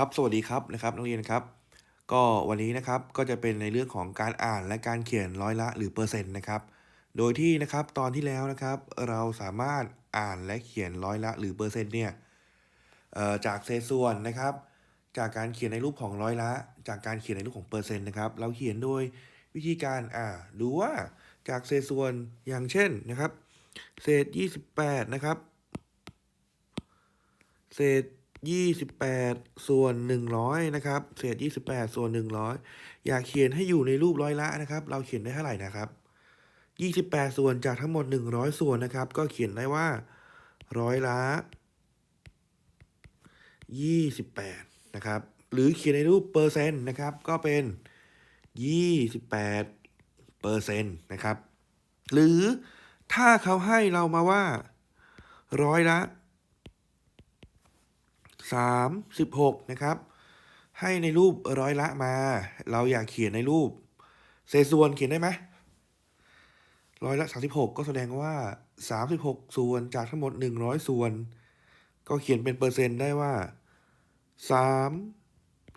ครับสวัสดีครับนะครับนักเรียนครับ ก็วันนี้นะครับก็จะเป็นในเรื่องของการอ่านและการเขียนร้อยละหรือเปอร์เซ็นต์นะครับ โดยที่นะครับตอนที่แล้วนะครับเราสามารถอ่านและเขียนร้อยละหรือเปอร์เซ็นต์เนี่ยจากเศษส่วนนะครับ จากการเขียนในรูปของร้อยละ จากการเขียนในรูปของเปอร์เซ็นต์นะครับเราเขียนโดยวิธีการอ่าดูว่าจากเศษส่วนอย่างเช่นนะครับ เศษ 28 นะครับ เศษ 28ส่วน100นะครับ เศษ28ส่วน100อยากเขียนให้อยู่ในรูปร้อยละนะครับ เราเขียนได้เท่าไหร่นะครับ28ส่วนจากทั้งหมด100ส่วนนะครับ ก็เขียนได้ว่าร้อยละ28นะครับ หรือเขียนในรูปเปอร์เซ็นต์นะครับ ก็เป็น28เปอร์เซ็นต์นะครับ หรือถ้าเขาให้เรามาว่าร้อยละ สามสิบหกนะครับ ให้ในรูปร้อยละมา เราอยากเขียนในรูปเศษส่วนเขียนได้ไหมร้อยละสามสิบหกก็แสดงว่าสามสิบหกส่วนจากทั้งหมดหนึ่งร้อยส่วน ก็เขียนเป็นเปอร์เซ็นต์ได้ว่าสาม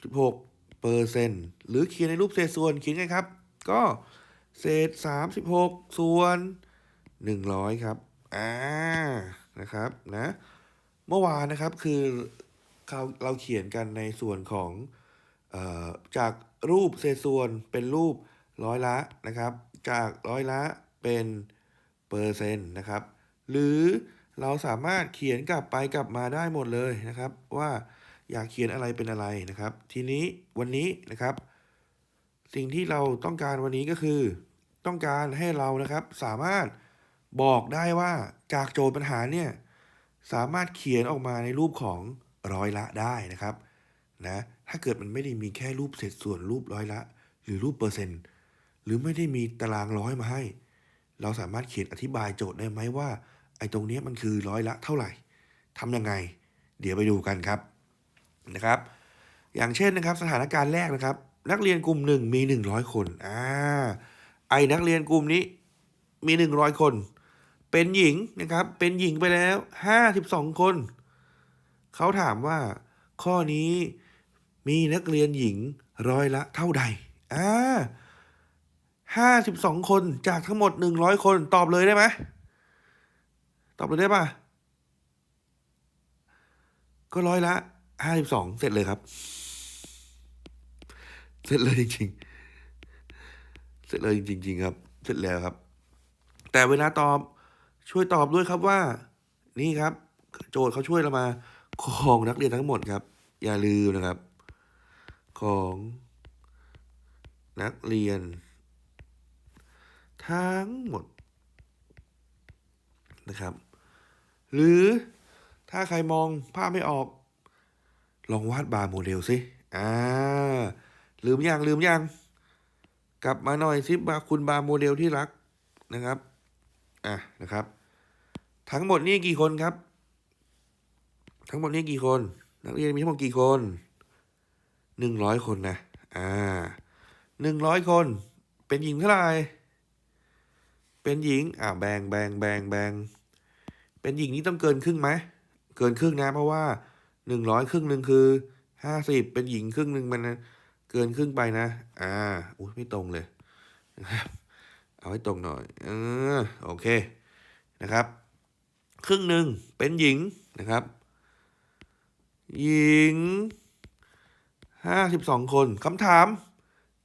สิบหกเปอร์เซ็นต์หรือเขียนในรูปเศษส่วนเขียนไงครับ ก็เศษสามสิบหกส่วนหนึ่งร้อยครับ อ่า นะครับ นะ เมื่อวานนะครับคือ เราเราเขียนกันในส่วนของออจากรูปเศษส่วนเป็นรูปร้อยละนะครับ จากร้อยละเป็นเปอร์เซ็นต์นะครับ หรือเราสามารถเขียนกลับไปกลับมาได้หมดเลยนะครับ ว่าอยากเขียนอะไรเป็นอะไรนะครับ ทีนี้วันนี้นะครับ สิ่งที่เราต้องการวันนี้ก็คือ ต้องการให้เรานะครับสามารถบอกได้ว่าจากโจทย์ปัญหาเนี่ยสามารถเขียนออกมาในรูปของ ร้อยละได้นะครับนะถ้าเกิดมันไม่ได้มีแค่รูปเศษส่วนรูปร้อยละ หรือรูปเปอร์เซ็นต์ หรือไม่ได้มีตารางร้อยมาให้ เราสามารถเขียนอธิบายโจทย์ได้ไหมว่า ไอ้ตรงนี้มันคือร้อยละเท่าไหร่ทำยังไง เดี๋ยวไปดูกันครับนะครับ อย่างเช่นนะครับสถานการณ์แรกนะครับ นักเรียนกลุ่มหนึ่งมีหนึ่งร้อยคนอ่าไอ้นักเรียนกลุ่มนี้มีหนึ่งร้อยคน เป็นหญิงนะครับเป็นหญิงไปแล้วห้าสิบสองคน เขาถามว่า ข้อนี้มีนักเรียนหญิงร้อยละเท่าใด อ่าห้าสิบสองคนจากทั้งหมดหนึ่งร้อยคนตอบเลยได้ไหมตอบเลยได้ป่ะ ก็ร้อยละห้าสิบสองเสร็จเลยครับ เสร็จเลยจริงๆ เสร็จเลยจริง ๆ ครับ เสร็จแล้วครับ แต่เวลาตอบช่วยตอบด้วยครับว่า นี่ครับ โจทย์เขาช่วยเรามา ของนักเรียนทั้งหมดครับ อย่าลืมนะครับ ของนักเรียน ทั้งหมดนะครับ หรือถ้าใครมองภาพไม่ออก ลองวาดบาร์โมเดลสิอ่าลืมยังลืมยังกลับมาหน่อยสิบาคุณบาร์โมเดลที่รักนะครับ อะนะครับ ทั้งหมดนี่กี่คนครับ ทั้งหมดนี่กี่คน นักเรียนมีทั้งหมดกี่คนหนึ่งร้อยคนนะ อ่าหนึ่งร้อยคน เป็นหญิงเท่าไหร่ เป็นหญิง อ่าแบ่งแบ่งแบ่งแบ่งเป็นหญิงนี่ต้องเกินครึ่งไหม เกินครึ่งนะ เพราะว่าหนึ่งร้อยครึ่งหนึ่งคือห้าสิบเป็นหญิงครึ่งหนึ่งมันเกินครึ่งไปนะ อ่า อุ้ยไม่ตรงเลยนะครับ เอาให้ตรงหน่อย เออ โอเค นะครับ ครึ่งหนึ่งเป็นหญิงนะครับ หญิงห้าสิบสองคนคำถาม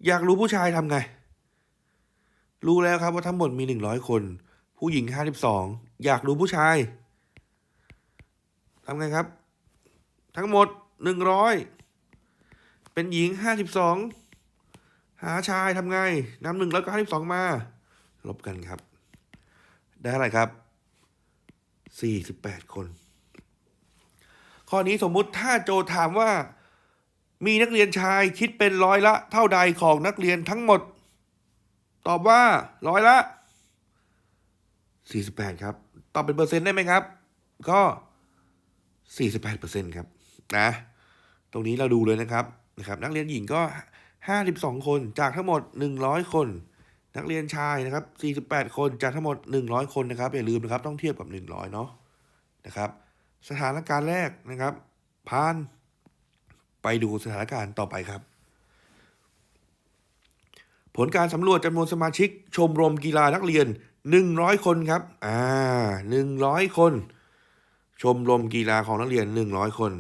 อยากรู้ผู้ชายทำไง รู้แล้วครับว่าทั้งหมดมีหนึ่งร้อยคน ผู้หญิงห้าสิบสองอยากรู้ผู้ชายทำไงครับ ทั้งหมดหนึ่งร้อยเป็นหญิงห้าสิบสองหาชายทำไงนำหนึ่งแล้วก็ห้าสิบสองมา ลบกันครับ ได้อะไรครับสี่สิบแปดคน ข้อนี้สมมุติถ้าโจถามว่า มีนักเรียนชายคิดเป็นร้อยละ เท่าใดของนักเรียนทั้งหมด ตอบว่าร้อยละสี่สิบแปดครับ ตอบเป็นเปอร์เซ็นต์ได้ไหมครับ ก็สี่สิบแปดเปอร์เซ็นต์ครับนะตรงนี้เราดูเลยนะครับนะครับนักเรียนหญิงก็ห้าสิบสองคนจากทั้งหมดหนึ่งร้อยคน นักเรียนชายนะครับ 48 คนจากทั้งหมด 100 คนนะครับอย่าลืมนะครับต้องเทียบกับ 100 เนาะนะครับ สถานการณ์แรกนะครับผ่านไปดูสถานการณ์ต่อไปครับ ผลการสำรวจจำนวนสมาชิก ชมรมกีฬานักเรียน 100 คนครับ อ่า 100 คน ชมรมกีฬาของนักเรียน 100 คน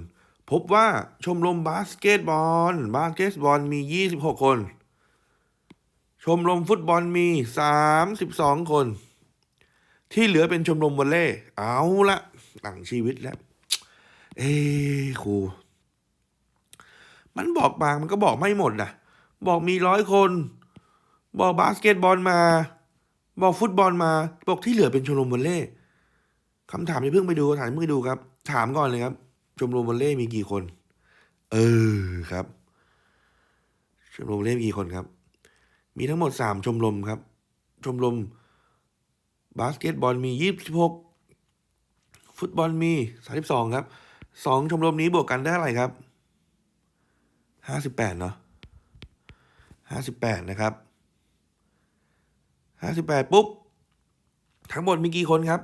พบว่าชมรมบาสเกตบอล บาสเกตบอลมี 26 คน ชมรมฟุตบอลมี 32 คน ที่เหลือเป็นชมรมวอลเลย์เอาละ หลังชีวิตแล้ว เอ้ครู มันบอกบางมันก็บอกไม่หมดนะบอกมีร้อยคน บอกบาสเกตบอลมา บอกฟุตบอลมา บอกที่เหลือเป็นชมรมวอลเลย์คำถามที่เพิ่งไปดูถามเพิ่งไปดูครับ ถามก่อนเลยครับ ชมรมวอลเลย์มีกี่คน เออครับ ชมรมวอลเลย์มีกี่คนครับ มีทั้งหมดสามชมรมครับ ชมรมบาสเกตบอลมียี่สิบหก ฟุตบอลมีสามสิบสองครับสองชมรมนี้บวกกันได้อะไรครับห้าสิบแปดเนาะห้าสิบแปดนะครับห้าสิบแปดปุ๊บ ทั้งหมดมีกี่คนครับ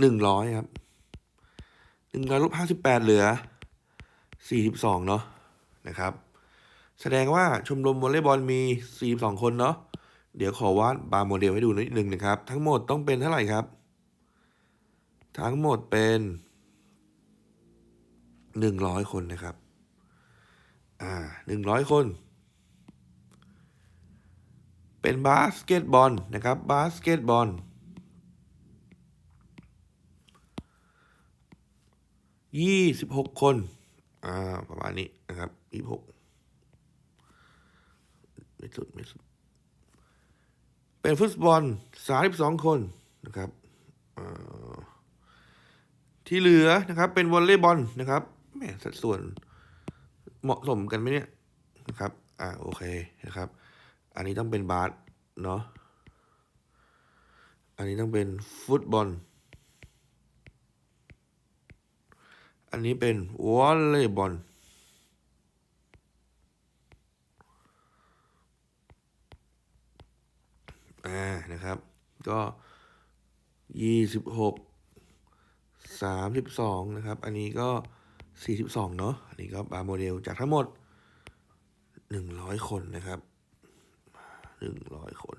หนึ่งร้อยครับหนึ่งร้อยลบห้าสิบแปดเหลือสี่สิบสองเนาะนะครับ แสดงว่าชมรมวอลเลย์บอลมีสี่สองคนเนาะเดี๋ยวขอวาดบาร์โมเดลให้ดูนิดนึงนะครับ ทั้งหมดต้องเป็นเท่าไหร่ครับ ทั้งหมดเป็นหนึ่งร้อยคนนะครับ อ่าหนึ่งร้อยคน เป็นบาสเกตบอลนะครับ บาสเกตบอลยี่สิบหกคน อ่า ประมาณนี้นะครับยี่สิบหกไม่สุดไม่สุด เป็นฟุตบอล32คนนะครับ อ่อ ที่เหลือนะครับ เป็นวอลเลย์บอลนะครับแหม่สัดส่วนเหมาะสมกันไหมเนี่ยนะครับ อ่าโอเคนะครับ อันนี้ต้องเป็นบาสเนาะอันนี้ต้องเป็นฟุตบอล อันนี้เป็นวอลเลย์บอลอ่านะครับ ก็ยี่สิบหก สามสิบสองนะครับ อันนี้ก็สี่สิบสองเนาะ อันนี้ก็บาร์โมเดลจากทั้งหมดหนึ่งร้อยคนนะครับหนึ่งร้อยคน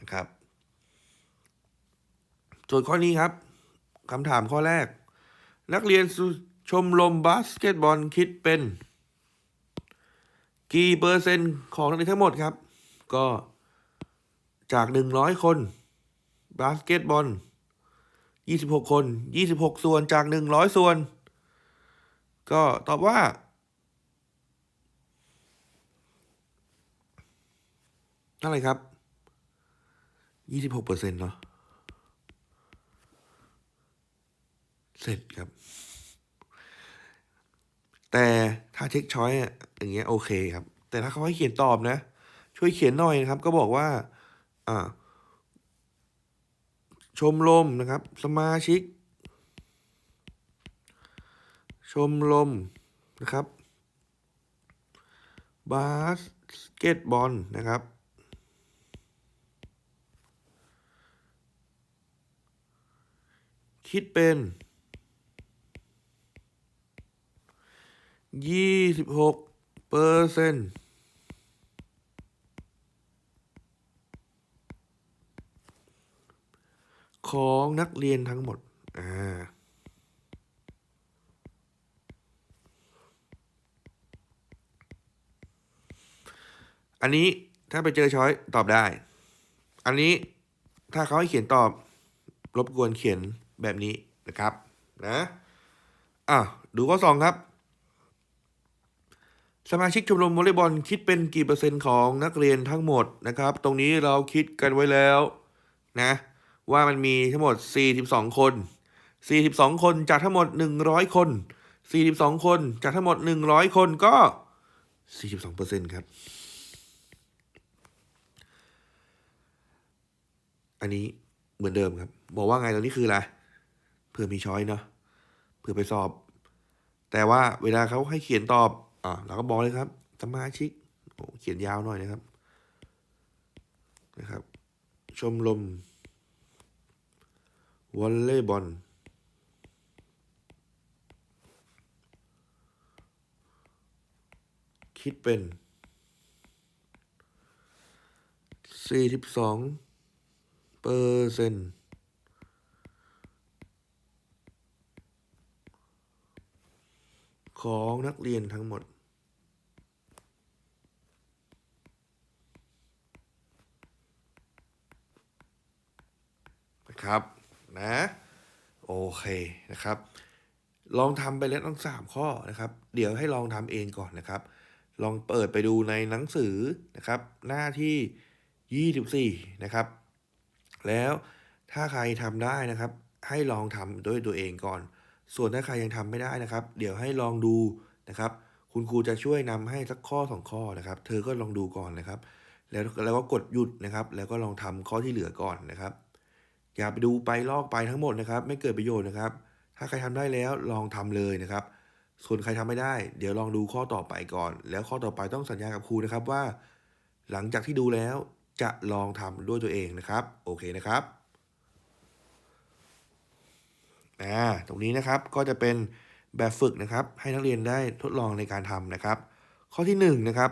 นะครับส่วนข้อนี้ครับคำถามข้อแรก นักเรียนชมรมบาสเกตบอลคิดเป็น กี่เปอร์เซ็นต์ของนักเรียนทั้งหมดครับ ก็จากหนึ่งร้อยคนบาสเกตบอล ยี่สิบหกคนยี่สิบหกส่วนจากหนึ่งร้อยส่วน ก็ตอบว่าเท่าไรครับยี่สิบหกเปอร์เซ็นต์เนาะเสร็จครับ แต่ถ้าเช็คช้อยอะอย่างเงี้ยโอเคครับ แต่ถ้าเขาให้เขียนตอบนะ ช่วยเขียนหน่อยนะครับ ก็บอกว่า อ่า ชมรมนะครับ สมาชิก ชมรมนะครับบาสเกตบอลนะครับ คิดเป็นยี่สิบหกเปอร์เซ็นต์ ของนักเรียนทั้งหมด อ่า อันนี้ถ้าไปเจอช้อยตอบได้ อันนี้ถ้าเขาให้เขียนตอบ รบกวนเขียนแบบนี้นะครับ นะ อะ ดูข้อสองครับ สมาชิกชมรมวอลเลย์บอลคิดเป็นกี่เปอร์เซ็นต์ของนักเรียนทั้งหมดนะครับ ตรงนี้เราคิดกันไว้แล้วนะ ว่ามันมีทั้งหมด 42 คน 42 คนจากทั้งหมด 100 คน 42 คนจากทั้งหมด 100 คนก็ 42เปอร์เซ็นต์ครับ อันนี้เหมือนเดิมครับ บอกว่าไงตรงนี้คืออะไรเพื่อมีช้อยเนาะเพื่อไปสอบ แต่ว่าเวลาเขาให้เขียนตอบอ่าเราก็บอกเลยครับสมาชิกโอ้เขียนยาวหน่อยนะครับนะครับ ชมรม วอลเลย์บอลคิดเป็นสี่สิบสองเปอร์เซ็นต์ของนักเรียนทั้งหมด นะครับ นะ โอเคนะครับ ลองทำไปแล้วทั้งสามข้อนะครับ เดี๋ยวให้ลองทำเองก่อนนะครับ ลองเปิดไปดูในหนังสือนะครับ หน้าที่ 24 นะครับ แล้วถ้าใครทำได้นะครับ ให้ลองทำด้วยตัวเองก่อน ส่วนถ้าใครยังทำไม่ได้นะครับ เดี๋ยวให้ลองดูนะครับ คุณครูจะช่วยนำให้สักข้อสองข้อนะครับ เธอก็ลองดูก่อนนะครับ แล้วแล้วก็กดหยุดนะครับ แล้วก็ลองทำข้อที่เหลือก่อนนะครับ อย่าไปดูไปลอกไปทั้งหมดนะครับ ไม่เกิดประโยชน์นะครับ ถ้าใครทำได้แล้วลองทำเลยนะครับ ส่วนใครทำไม่ได้ เดี๋ยวลองดูข้อต่อไปก่อน แล้วข้อต่อไปต้องสัญญากับครูนะครับว่า หลังจากที่ดูแล้วจะลองทำด้วยตัวเองนะครับ โอเคนะครับอ่าตรงนี้นะครับก็จะเป็นแบบฝึกนะครับ ให้นักเรียนได้ทดลองในการทำนะครับ ข้อที่หนึ่งนะครับ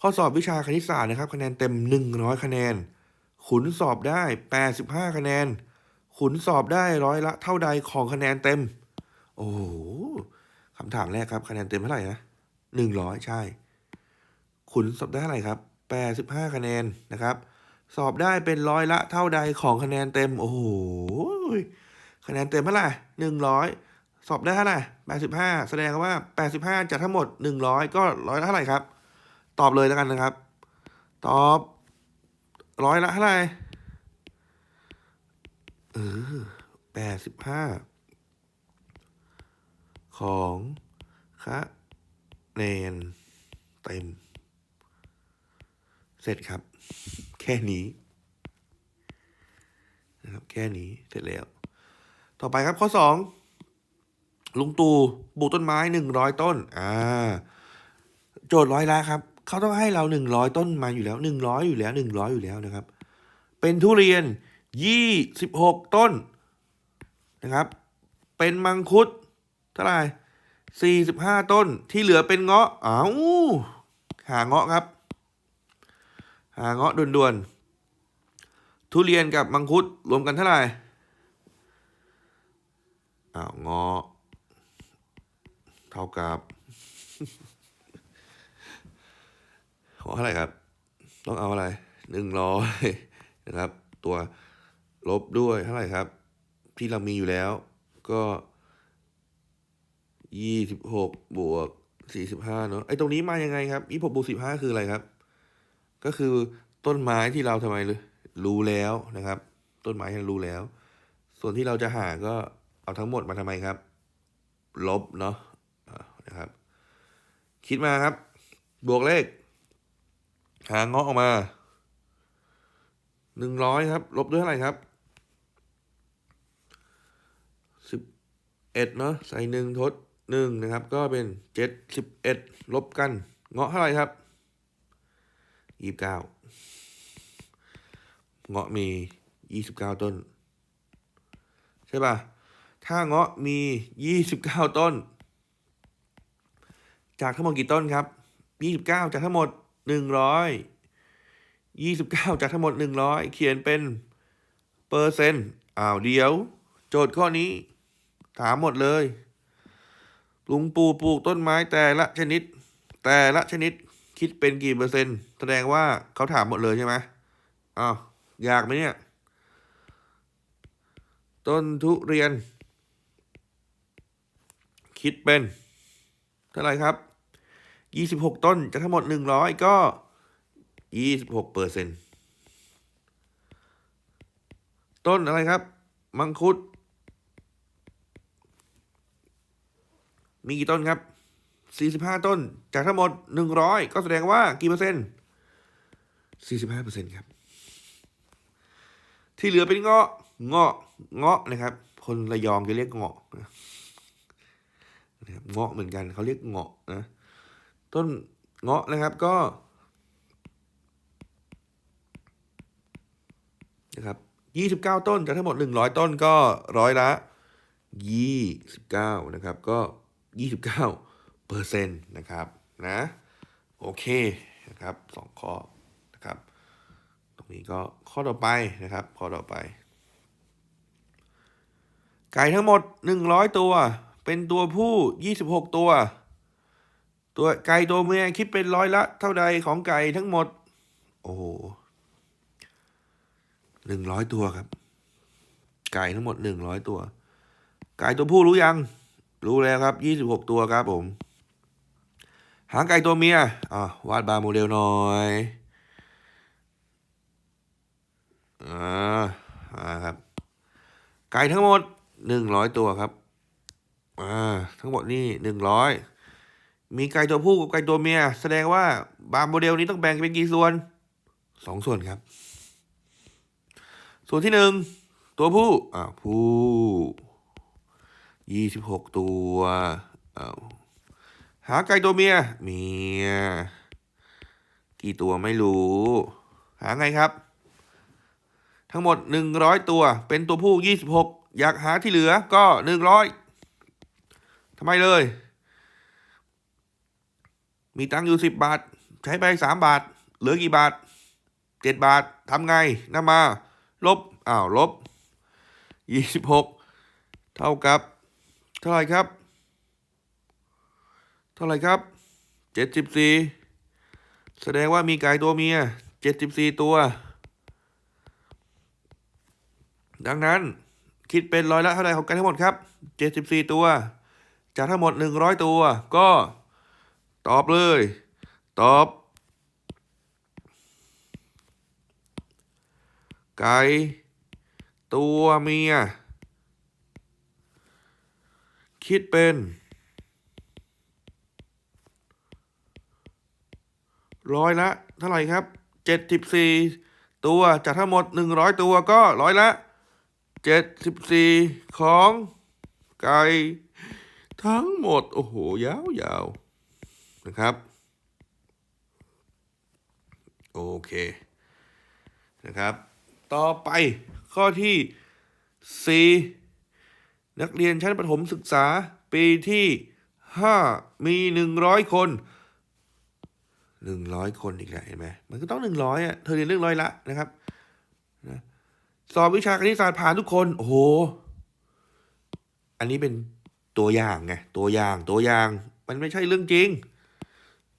ข้อสอบวิชาคณิตศาสตร์นะครับ คะแนนเต็ม 100 คะแนน ขุนสอบได้ 85 คะแนน ขุนสอบได้ร้อยละเท่าใดของคะแนนเต็ม โอ้โหคำถามแรกครับคะแนนเต็มเท่าไหร่นะหนึ่งร้อยใช่ ขุนสอบได้เท่าไหร่ครับแปดสิบห้าคะแนนนะครับ สอบได้เป็นร้อยละเท่าใดของคะแนนเต็ม โอ้โหคะแนนเต็มเท่าไหร่หนึ่งร้อยสอบได้เท่าไหร่แปดสิบห้าแสดงว่าแปดสิบห้าจากทั้งหมดหนึ่งร้อยก็ร้อยละเท่าไหร่ครับ ตอบเลยแล้วกันนะครับ ตอบ ร้อยละเท่าไหร่เออแปดสิบห้าของคะแนนเต็ม เสร็จครับ แค่นี้นะครับแค่นี้เสร็จแล้ว ต่อไปครับข้อสองลุงตู่ปลูกต้นไม้หนึ่งร้อยต้น อ่า โจทย์ร้อยละครับ เขาต้องให้เราหนึ่งร้อยต้นมาอยู่แล้วหนึ่งร้อยอยู่แล้วหนึ่งร้อยอยู่แล้วนะครับ เป็นทุเรียนยี่สิบหกต้นนะครับ เป็นมังคุดเท่าไหร่สี่สิบห้าต้นที่เหลือเป็นเงาะอ้าวหาเงาะครับ หาเงาะด่วนๆทุเรียนกับมังคุดรวมกันเท่าไหร่อ้าวเงาะเท่ากับ ขอเท่าไหร่ครับ ต้องเอาอะไรหนึ่งร้อยนะครับ ตัวลบด้วยเท่าไหร่ครับ ที่เรามีอยู่แล้วก็ยี่สิบหกบวกสี่สิบห้าเนาะไอ้ตรงนี้มายังไงครับยี่สิบหกบวกสิบห้าคืออะไรครับ ก็คือต้นไม้ที่เราทำไมรู้แล้วนะครับ ต้นไม้ที่เรารู้แล้ว ส่วนที่เราจะหาก็เอาทั้งหมดมาทำไมครับ ลบเนาะนะครับ คิดมาครับ บวกเลข หาเงาะออกมาหนึ่งร้อยครับ ลบด้วยเท่าไหร่ครับสิบเอ็ดเนาะใส่หนึ่งทดหนึ่งนะครับ ก็เป็นเจ็ดสิบเอ็ดลบกัน เงาะเท่าไหร่ครับยี่สิบเก้าเงาะมียี่สิบเก้าต้น ใช่ป่ะ ถ้าเงาะมียี่สิบเก้าต้น จากทั้งหมดกี่ต้นครับยี่สิบเก้าจากทั้งหมด หนึ่งร้อยยี่สิบเก้าจากทั้งหมดหนึ่งร้อยเขียนเป็นเปอร์เซ็นต์อ้าวเดียว โจทย์ข้อนี้ ถามหมดเลยลุงปู่ปลูกต้นไม้แต่ละชนิด แต่ละชนิดคิดเป็นกี่เปอร์เซ็นต์ แสดงว่าเขาถามหมดเลยใช่ไหมอ้าวยากไหมเนี่ย ต้นทุเรียน คิดเป็น เท่าไหร่ครับ ยี่สิบหกต้นจากทั้งหมดหนึ่งร้อยก็ยี่สิบหกเปอร์เซ็นต้นอะไรครับ มังคุด มีกี่ต้นครับสี่สิบห้าต้น จากทั้งหมดหนึ่งร้อยก็แสดงว่ากี่เปอร์เซ็นต์สี่สิบห้าเปอร์เซ็นต์ครับ ที่เหลือเป็นเงาะเงาะเงาะนะครับ คนระยองจะเรียกเงาะนะนะครับเงาะเหมือนกันเขาเรียกเงาะนะ ต้นเงาะนะครับก็นะครับยี่สิบเก้าต้นจากทั้งหมดหนึ่งร้อยต้นก็ร้อยละยี่สิบเก้านะครับ ก็ยี่สิบเก้าเปอร์เซ็นต์นะครับนะโอเคนะครับสองข้อนะครับ ตรงนี้ก็ข้อต่อไปนะครับ ข้อต่อไป ไก่ทั้งหมดหนึ่งร้อยตัว เป็นตัวผู้ยี่สิบหกตัว ตัวไก่ตัวเมียคิดเป็นร้อยละ เท่าใดของไก่ทั้งหมด โอ้โหหนึ่งร้อยตัวครับ ไก่ทั้งหมดหนึ่งร้อยตัว ไก่ตัวผู้รู้ยัง รู้แล้วครับยี่สิบหกตัวครับผม หางไก่ตัวเมียอ่าวาดบาร์โมเดลหน่อยอ่าอ่าครับ ไก่ทั้งหมดหนึ่งร้อยตัวครับอ่าทั้งหมดนี่หนึ่งร้อย มีไก่ตัวผู้กับไก่ตัวเมีย แสดงว่าบาร์โมเดลนี้ต้องแบ่งเป็นกี่ส่วนสองส่วนครับ ส่วนที่หนึ่งตัวผู้อ่าผู้ยี่สิบหกตัวอ้าวหาไก่ตัวเมียเมียกี่ตัวไม่รู้ หาไงครับ ทั้งหมดหนึ่งร้อยตัวเป็นตัวผู้ยี่สิบหกอยากหาที่เหลือก็หนึ่งร้อยทำไมเลย มีตังค์อยู่สิบบาท ใช้ไปสามบาท เหลือกี่บาทเจ็ดบาททำไงนำมา ลบอ้าวลบยี่สิบหกเท่ากับ เท่าไหร่ครับ เท่าไหร่ครับเจ็ดสิบสี่แสดงว่ามีไก่ตัวเมียเจ็ดสิบสี่ตัว ดังนั้นคิดเป็นร้อยละเท่าไหร่ของไก่ทั้งหมดครับเจ็ดสิบสี่ตัว จากทั้งหมดหนึ่งร้อยตัวก็ ตอบเลย ตอบ ไก่ตัวเมีย คิดเป็นร้อยละ เท่าไหร่ครับเจ็ดสิบสี่ตัวจากทั้งหมดหนึ่งร้อยตัวก็ร้อยละเจ็ดสิบสี่ของไก่ทั้งหมด โอ้โห ยาวยาว นะครับ โอเค นะครับ ต่อไปข้อที่ 4 นักเรียนชั้นประถมศึกษาปีที่ 5 มี 100 คน 100 คนอีกแล้วเห็นไหมมันก็ต้อง 100อะเธอเรียนเรื่องร้อยละนะครับนะสอบวิชาคณิตศาสตร์ผ่านทุกคน โอ้โห อันนี้เป็นตัวอย่างไง ตัวอย่างตัวอย่าง มันไม่ใช่เรื่องจริง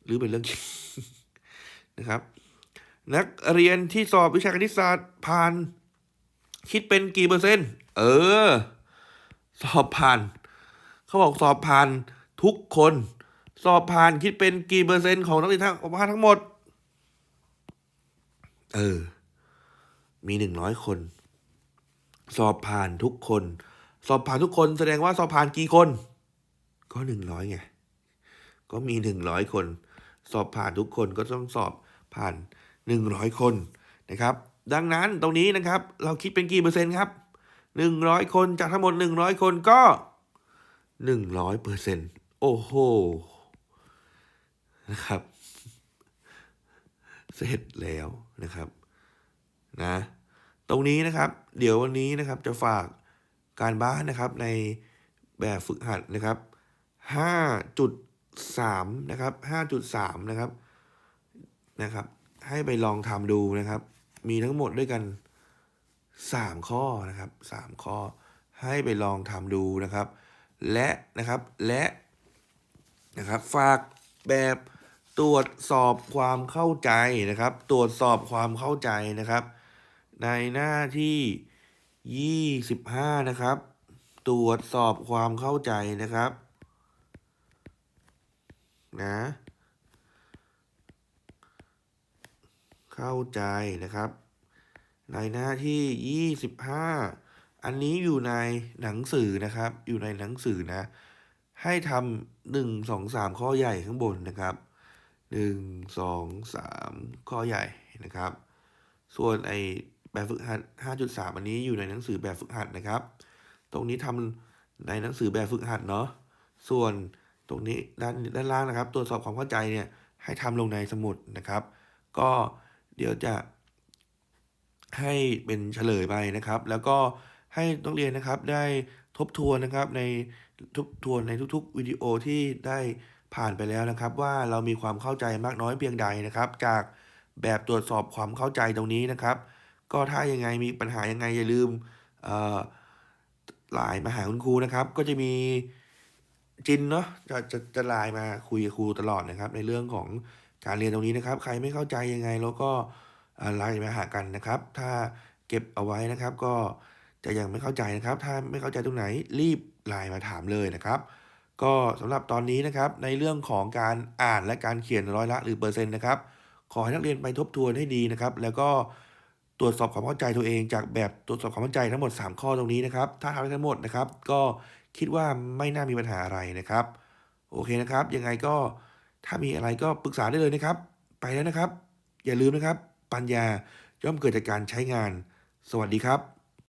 หรือเป็นเรื่องจริงนะครับ นักเรียนที่สอบวิชาคณิตศาสตร์ผ่าน คิดเป็นกี่เปอร์เซ็นต์ เออ สอบผ่าน เขาบอกสอบผ่านทุกคน สอบผ่านคิดเป็นกี่เปอร์เซ็นต์ของนักเรียนทั้งผ่านทั้งหมด เออ มีหนึ่งร้อยคน สอบผ่านทุกคน สอบผ่านทุกคน แสดงว่าสอบผ่านกี่คน ก็หนึ่งร้อยไง ก็มีหนึ่งร้อยคน สอบผ่านทุกคนก็ต้องสอบผ่านหนึ่งร้อยคนนะครับ ดังนั้นตรงนี้นะครับ เราคิดเป็นกี่เปอร์เซ็นต์ครับหนึ่งร้อยคนจากทั้งหมดหนึ่งร้อยคนก็หนึ่งร้อยเปอร์เซ็นต์โอ้โหนะครับ เสร็จแล้วนะครับนะตรงนี้นะครับ เดี๋ยววันนี้นะครับจะฝากการบ้านนะครับในแบบฝึกหัดนะครับ 5.3นะครับ5.3นะครับนะครับ ให้ไปลองทำดูนะครับ มีทั้งหมดด้วยกัน 3 ข้อนะครับ 3 ข้อ ให้ไปลองทำดูนะครับ และนะครับและนะครับ ฝากแบบตรวจสอบความเข้าใจนะครับ ตรวจสอบความเข้าใจนะครับ ในหน้าที่ 25 นะครับ ตรวจสอบความเข้าใจนะครับ นะ เข้าใจนะครับ ในหน้าที่ 25 อันนี้อยู่ในหนังสือนะครับ อยู่ในหนังสือนะ ให้ทำหนึ่งสองสามข้อใหญ่ข้างบนนะครับหนึ่งสองสามข้อใหญ่นะครับ ส่วนไอแบบฝึกหัด5.3อันนี้อยู่ในหนังสือแบบฝึกหัดนะครับ ตรงนี้ทำในหนังสือแบบฝึกหัดเนาะ ส่วน รงนี้ด้านด้านล่างนะครับ ตรวจสอบความเข้าใจเนี่ยให้ทำลงในสมุดนะครับ ก็เดี๋ยวจะให้เป็นเฉลยไปนะครับ แล้วก็ให้นักเรียนนะครับได้ทบทวนนะครับในทบทวนในทุกๆวิดีโอที่ได้ผ่านไปแล้วนะครับ ว่าเรามีความเข้าใจมากน้อยเพียงใดนะครับ จากแบบตรวจสอบความเข้าใจตรงนี้นะครับ ก็ถ้ายังไงมีปัญหายังไงอย่าลืมอ่อไลน์มาหาคุณครูนะครับ ก็จะมี จินเนาะจะจะจะไลน์มาคุยกับครูตลอดนะครับ ในเรื่องของการเรียนตรงนี้นะครับ ใครไม่เข้าใจยังไงแล้วก็ไลน์มาหากันนะครับ ถ้าเก็บเอาไว้นะครับ ก็จะยังไม่เข้าใจนะครับ ถ้าไม่เข้าใจตรงไหนรีบไลน์มาถามเลยนะครับ ก็สำหรับตอนนี้นะครับในเรื่องของการอ่านและการเขียนร้อยละหรือเปอร์เซ็นต์นะครับ ขอให้นักเรียนไปทบทวนให้ดีนะครับ แล้วก็ตรวจสอบความเข้าใจตัวเองจากแบบตรวจสอบความเข้าใจทั้งหมด 3 ข้อตรงนี้นะครับ ถ้าทำได้ทั้งหมดนะครับ ก็ คิดว่าไม่น่ามีปัญหาอะไรนะครับ โอเคนะครับ ยังไงก็ถ้ามีอะไรก็ปรึกษาได้เลยนะครับ ไปแล้วนะครับ อย่าลืมนะครับ ปัญญาย่อมเกิดจากการใช้งาน สวัสดีครับ